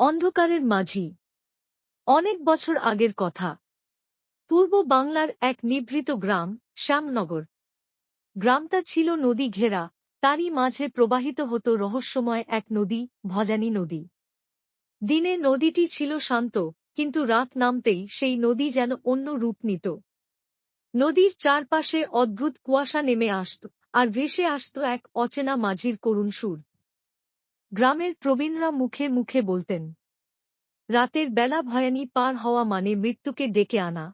অন্ধকারের মাঝি। অনেক বছর আগের কথা। পূর্ব বাংলার এক নিভৃত গ্রাম, শ্যামনগর। গ্রামটা ছিল নদী ঘেরা, তারই মাঝে প্রবাহিত হতো রহস্যময় এক নদী, ভজানী নদী। দিনে নদীটি ছিল শান্ত, কিন্তু রাত নামতেই সেই নদী যেন অন্য রূপ নিত। নদীর চারপাশে অদ্ভুত কুয়াশা নেমে আসত, আর ভেসে আসত এক অচেনা মাঝির করুণ সুর। গ্রামের প্রবীণরা মুখে মুখে বলতেন, রাতের বেলা ভয়ানি পার হওয়া মানে মৃত্যুকে ডেকে আনা।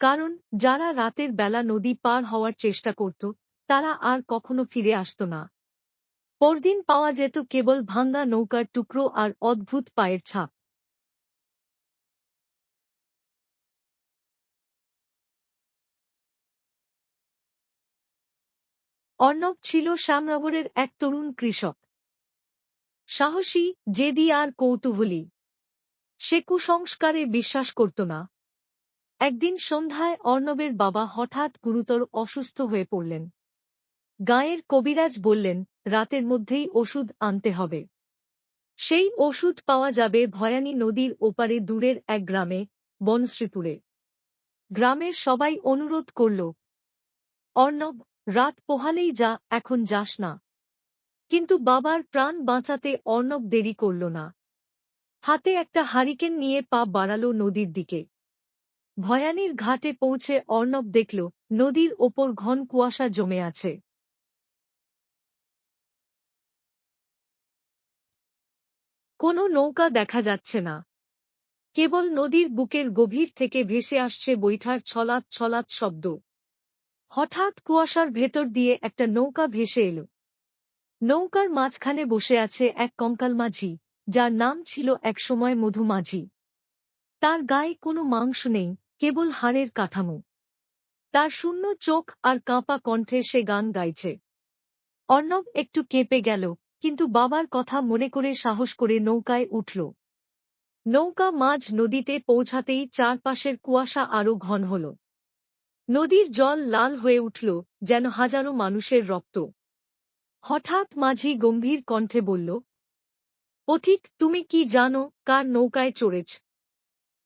কারণ যারা রাতের বেলা নদী পার হওয়ার চেষ্টা করত, তারা আর কখনো ফিরে আসত না। পরদিন পাওয়া যেত কেবল ভাঙ্গা নৌকার টুকরো আর অদ্ভুত পায়ের ছাপ। অর্ণব ছিল শ্যামনগরের এক তরুণ কৃষক। সাহসী, জেদি আর কৌতূহলী। সে কুসংস্কারে বিশ্বাস করত না। একদিন সন্ধ্যায় অর্ণবের বাবা হঠাৎ গুরুতর অসুস্থ হয়ে পড়লেন। গায়ের কবিরাজ বললেন, রাতের মধ্যেই ওষুধ আনতে হবে। সেই ওষুধ পাওয়া যাবে ভয়ানী নদীর ওপারে দূরের এক গ্রামে, বনশ্রীপুরে। গ্রামের সবাই অনুরোধ করল, অর্ণব, রাত পোহালেই যা, এখন যাস না। কিন্তু বাবার প্রাণ বাঁচাতে অর্ণব দেরি করল না। হাতে একটা হারিকেন নিয়ে পা বাড়াল নদীর দিকে। ভয়ানীর ঘাটে পৌঁছে অর্ণব দেখল, নদীর ওপর ঘন কুয়াশা জমে আছে। কোনো নৌকা দেখা যাচ্ছে না। কেবল নদীর বুকের গভীর থেকে ভেসে আসছে বৈঠার ছলাৎ ছলাৎ শব্দ। হঠাৎ কুয়াশার ভেতর দিয়ে একটা নৌকা ভেসে এল। নৌকার মাঝখানে বসে আছে এক কঙ্কাল মাঝি, যার নাম ছিল একসময় মধু মাঝি। তার গায়ে কোনো মাংস নেই, কেবল হাড়ের কাঠামো। তার শূন্য চোখ আর কাঁপা কণ্ঠে সে গান গাইছে। অর্ণব একটু কেঁপে গেল, কিন্তু বাবার কথা মনে করে সাহস করে নৌকায় উঠল। নৌকা মাঝ নদীতে পৌঁছাতেই চারপাশের কুয়াশা আরও ঘন হল। নদীর জল লাল হয়ে উঠল, যেন হাজারো মানুষের রক্ত। হঠাৎ মাঝি গম্ভীর কণ্ঠে বলল পথিক তুমি কি জানো কার নৌকায় চড়েছ?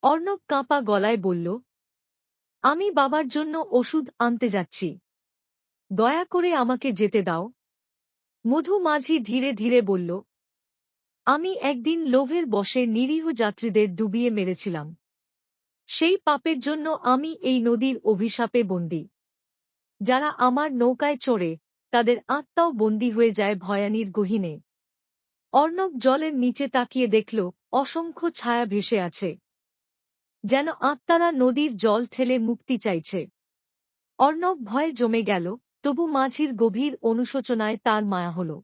অর্ণব কাঁপা গলায় বলল, আমি বাবার জন্য ওষুধ আনতে যাচ্ছি। দয়া করে আমাকে যেতে দাও। মধু মাঝি ধীরে ধীরে বলল, আমি একদিন লোভের বসে নিরীহ যাত্রীদের ডুবিয়ে মেরেছিলাম। সেই পাপের জন্য আমি এই নদীর অভিশাপে বন্দী। যারা আমার নৌকায় চড়ে তাদের আত্মাও বন্দী হয়ে যায় ভয়ানীর গহিনে। অর্ণব জলের নিচে তাকিয়ে দেখল, অসংখ্য ছায়া ভেসে আছে। যেন আত্মারা নদীর জল ঠেলে মুক্তি চাইছে। অর্ণব ভয়ে জমে গেল, তবু মাঝির গভীর অনুশোচনায় তার মায়া হল।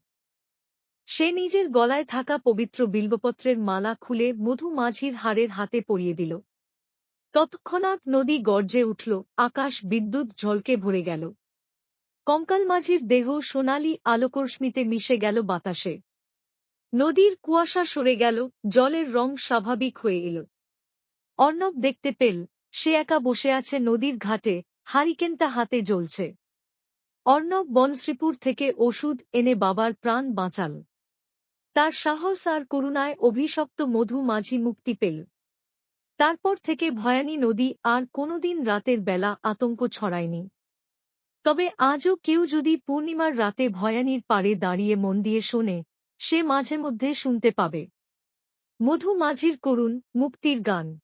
সে নিজের গলায় থাকা পবিত্র বিল্বপত্রের মালা খুলে মধু মাঝির হাড়ের হাতে পরিয়ে দিল। তৎক্ষণাৎ নদী গর্জে উঠল, আকাশ বিদ্যুৎ ঝলকে ভরে গেল। কঙ্কাল মাঝির দেহ সোনালি আলোকরশ্মিতে মিশে গেল বাতাসে। নদীর কুয়াশা সরে গেল, জলের রং স্বাভাবিক হয়ে এল। অর্ণব দেখতে পেল, সে একা বসে আছে নদীর ঘাটে, হারিকেনটা হাতে জ্বলছে। অর্ণব বনশ্রীপুর থেকে ওষুধ এনে বাবার প্রাণ বাঁচাল। তার সাহস আর করুণায় অভিশপ্ত মধু মাঝি মুক্তি পেল। তারপর থেকে ভয়ানী নদী আর কোনোদিন রাতের বেলা আতঙ্ক ছড়ায়নি। তবে আজও কেউ যদি পূর্ণিমার রাতে ভয়ানীর পাড়ে দাঁড়িয়ে মন দিয়ে শোনে, সে মাঝে মধ্যে শুনতে পাবে। মধু মাঝির করুণ, মুক্তির গান।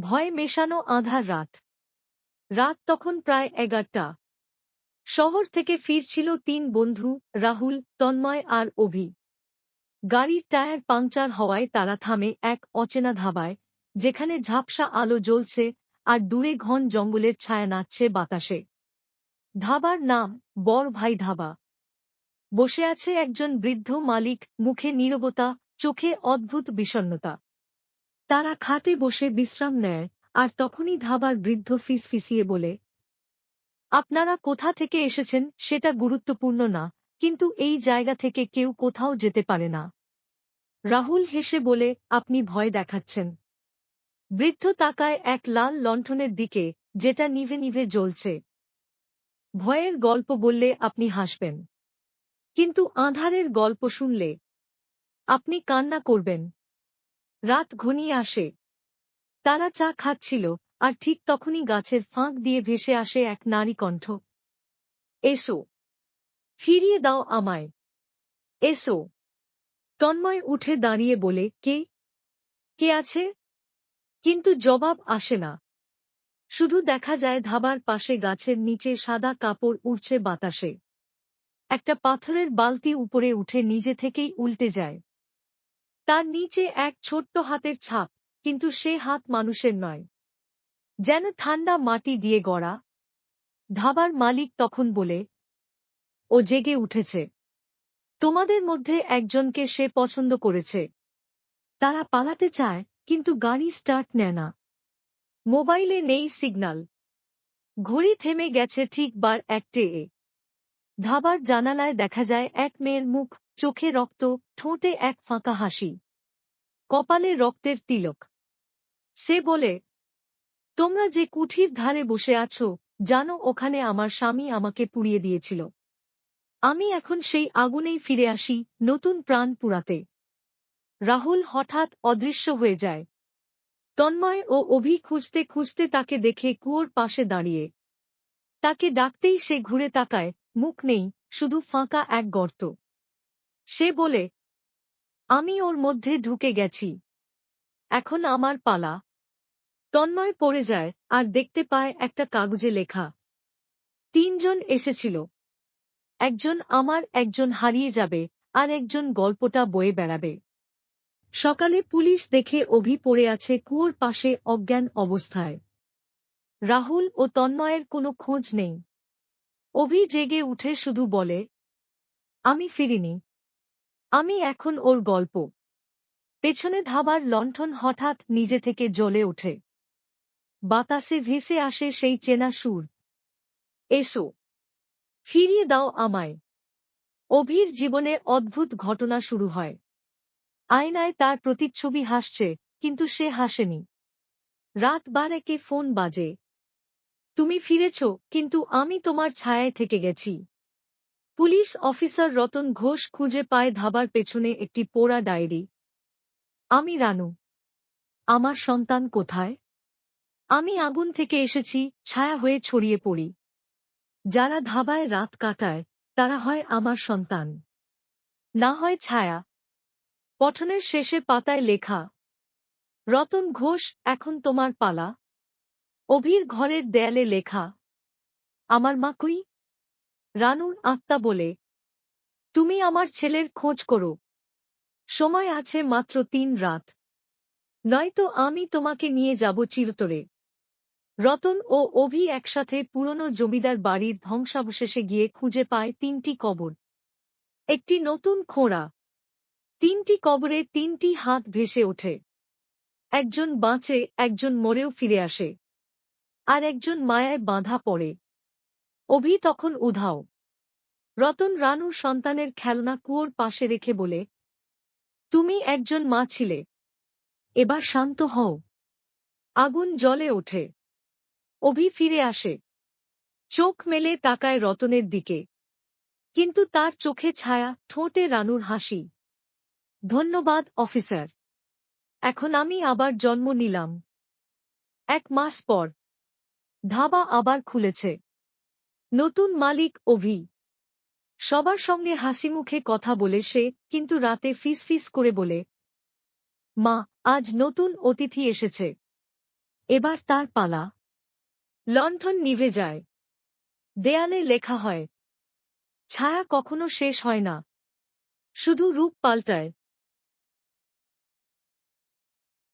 ভয় মেশানো আধার রাত। রাত তখন প্রায় এগারটা। শহর থেকে ফিরছিল তিন বন্ধু, রাহুল, তন্ময় আর অভি। গাড়ির টায়ার পাংচার হওয়ায় তারা থামে এক অচেনা ধাবায়, যেখানে ঝাপসা আলো জ্বলছে আর দূরে ঘন জঙ্গলের ছায়া নাচছে বাতাসে। ধাবার নাম, বর ভাই ধাবা। বসে আছে একজন বৃদ্ধ মালিক, মুখে নীরবতা, চোখে অদ্ভুত বিষণ্নতা তারা খাটে বসে বিশ্রাম নেয়, আর তখনই ধাবার বৃদ্ধ ফিসফিসিয়ে বলে, আপনারা কোথা থেকে এসেছেন? সেটা গুরুত্বপূর্ণ না, কিন্তু এই জায়গা থেকে কেউ কোথাও যেতে পারে না। রাহুল হেসে বলে, আপনি ভয় দেখাচ্ছেন। বৃদ্ধ তাকায় এক লাল লণ্ঠনের দিকে, যেটা নিভে নিভে জ্বলছে। ভয়ের গল্প বললে আপনি হাসবেন। কিন্তু আধারের গল্প শুনলে আপনি কান্না করবেন। রাত ঘনিয়ে আসে। তারা চা খাচ্ছিল আর ঠিক তখনই গাছের ফাঁক দিয়ে ভেসে আসে এক নারী কণ্ঠ। এসো, ফিরিয়ে দাও আমায়। এসো। তন্ময় উঠে দাঁড়িয়ে বলে, কে? কে আছে? কিন্তু জবাব আসে না। শুধু দেখা যায় ধাবার পাশে গাছের নিচে সাদা কাপড় উড়ছে বাতাসে। একটা পাথরের বালতি উপরে উঠে নিজে থেকেই উল্টে যায়। তার নিচে এক ছোট্ট হাতের ছাপ, কিন্তু সে হাত মানুষের নয়। যেন ঠান্ডা মাটি দিয়ে গড়া। ধাবার মালিক তখন বলে, ও জেগে উঠেছে। তোমাদের মধ্যে একজনকে সে পছন্দ করেছে। তারা পালাতে চায়, কিন্তু গাড়ি স্টার্ট নেয় না। মোবাইলে নেই সিগন্যাল ঘড়ি থেমে গেছে ঠিক বার একটে এ। ধাবার জানালায় দেখা যায় এক মেয়ের মুখ, চোখে রক্ত, ঠোঁটে এক ফাঁকা হাসি। কপালে রক্তের তিলক। সে বলে, তোমরা যে কুঠির ধারে বসে আছো, জানো ওখানে আমার স্বামী আমাকে পুড়িয়ে দিয়েছিল। আমি এখন সেই আগুনেই ফিরে আসি নতুন প্রাণ পুরাতে। রাহুল হঠাৎ অদৃশ্য হয়ে যায়। তন্ময় ও অভি খুঁজতে খুঁজতে তাকে দেখে কুয়োর পাশে দাঁড়িয়ে। তাকে ডাকতেই সে ঘুরে তাকায়, মুখ নেই, শুধু ফাঁকা এক গর্ত। সে বলে, আমি ওর মধ্যে ঢুকে গেছি। এখন আমার পালা। তন্ময় পড়ে যায় আর দেখতে পায় একটা কাগজে লেখা। তিনজন এসেছিল। একজন আমার, একজন হারিয়ে যাবে, আর একজন গল্পটা বয়ে বেড়াবে। সকালে পুলিশ দেখে অভি পড়ে আছে কুয়োর পাশে অজ্ঞান অবস্থায়। রাহুল ও তন্ময়ের কোনো খোঁজ নেই। অভি জেগে উঠে শুধু বলে, আমি ফিরিনি। আমি এখন ওর গল্প। পেছনে ধাবার লণ্ঠন হঠাৎ নিজে থেকে জ্বলে ওঠে। বাতাসে ভেসে আসে সেই চেনা সুর। এসো, ফিরিয়ে দাও আমায়। অভির জীবনে অদ্ভুত ঘটনা শুরু হয়। আয়নায় তার প্রতিচ্ছবি হাসছে, কিন্তু সে হাসেনি। রাত বারেকে ফোন বাজে। তুমি ফিরেছ, কিন্তু আমি তোমার ছায়ায় থেকে গেছি। পুলিশ অফিসার রতন ঘোষ খুঁজে পায় ধাবার পেছনে একটি পোড়া ডায়েরি। আমি রানু। আমার সন্তান কোথায়? আমি আগুন থেকে এসেছি, ছায়া হয়ে ছড়িয়ে পড়ি। যারা ধাবায় রাত কাটায়, তারা হয় আমার সন্তান। না হয় ছায়া পঠনের শেষে পাতায় লেখা, রতন ঘোষ, এখন তোমার পালা। অভির ঘরের দেয়ালে লেখা, আমার মা কই? রানুর আত্মা বলে, তুমি আমার ছেলের খোঁজ করো। সময় আছে মাত্র তিন রাত। নয়তো আমি তোমাকে নিয়ে যাব চিরতরে। রতন ও অভি একসাথে পুরনো জমিদার বাড়ির ধ্বংসাবশেষে গিয়ে খুঁজে পায় তিনটি কবর। একটি নতুন খোঁড়া তিনটি কবরে তিনটি হাত ভেসে ওঠে। একজন বাঁচে, একজন মরেও ফিরে আসে। আর একজন মায়ায় বাঁধা পড়ে। অভি তখন উধাও। রতন রানুর সন্তানের খেলনা কুয়োর পাশে রেখে বলে, তুমি একজন মা ছিলে। এবার শান্ত হও। আগুন জলে ওঠে। অভি ফিরে আসে। চোখ মেলে তাকায় রতনের দিকে। কিন্তু তার চোখে ছায়া, ঠোঁটে রানুর হাসি। ধন্যবাদ, অফিসার। এখন আমি আবার জন্ম নিলাম। এক মাস পর। ধাবা আবার খুলেছে। নতুন মালিক অভি। সবার সঙ্গে হাসি মুখে কথা বলে সে, কিন্তু রাতে ফিস ফিস করে বলে, মা, আজ নতুন অতিথি এসেছে। এবার তার পালা। লণ্ঠন নিভে যায়। দেয়ালে লেখা হয়, ছায়া কখনো শেষ হয় না। শুধু রূপ পাল্টায়।